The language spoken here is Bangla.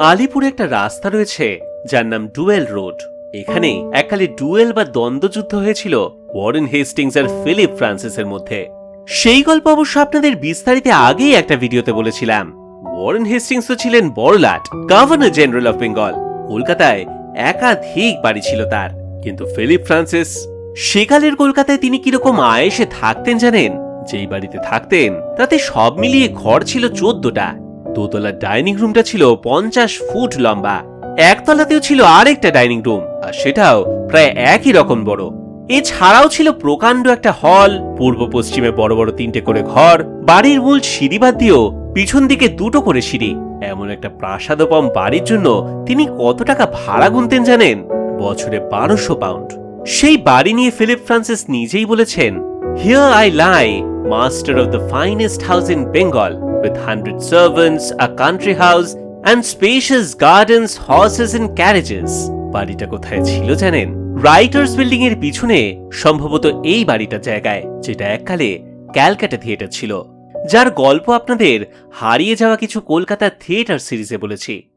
আলিপুরে একটা রাস্তা রয়েছে, যার নাম ডুয়েল রোড। এখানেই এককালে ডুয়েল বা দ্বন্দ্বযুদ্ধ হয়েছিল ওয়ারেন হেস্টিংস আর ফিলিপ ফ্রান্সিসের মধ্যে। সেই গল্প অবশ্য আপনাদের বিস্তারিত আগেই একটা ভিডিওতে বলেছিলাম। ওয়ারেন হেস্টিংস তো ছিলেন বড়লাট, গভর্নর জেনারেল অফ বেঙ্গল। কলকাতায় একাধিক বাড়ি ছিল তার। কিন্তু ফিলিপ ফ্রান্সিস, সেকালের কলকাতায় তিনি কীরকম আয়েসে থাকতেন জানেন? যেই বাড়িতে থাকতেন, তাতে সব মিলিয়ে ঘর ছিল চোদ্দটা। দোতলার ডাইনিং রুমটা ছিল পঞ্চাশ ফুট লম্বা। একতলাতেও ছিল আরেকটা ডাইনিং রুম, আর সেটাও প্রায় একই রকম বড়। এছাড়াও ছিল প্রকাণ্ড একটা হল, পূর্ব পশ্চিমে বড় বড় তিনটে করে ঘর, বাড়ির মূল সিঁড়ি বাদ দিয়েও পিছন দিকে দুটো করে সিঁড়ি। এমন একটা প্রাসাদোপম বাড়ির জন্য তিনি কত টাকা ভাড়া গুনতেন জানেন? বছরে বারোশো পাউন্ড। সেই বাড়ি নিয়ে ফিলিপ ফ্রান্সিস নিজেই বলেছেন, here I lie master of the finest house in Bengal with hundred servants a country house and spacious gardens horses and carriages বাড়িটা কোথায় ছিল জানেন? রাইটার্স বিল্ডিং এর পিছনে, সম্ভবত এই বাড়িটা জায়গায়, যেটা এককালে ক্যালকাটা থিয়েটার ছিল। যার গল্প আপনাদের হারিয়ে যাওয়া কিছু কলকাতা থিয়েটার সিরিজে বলেছি।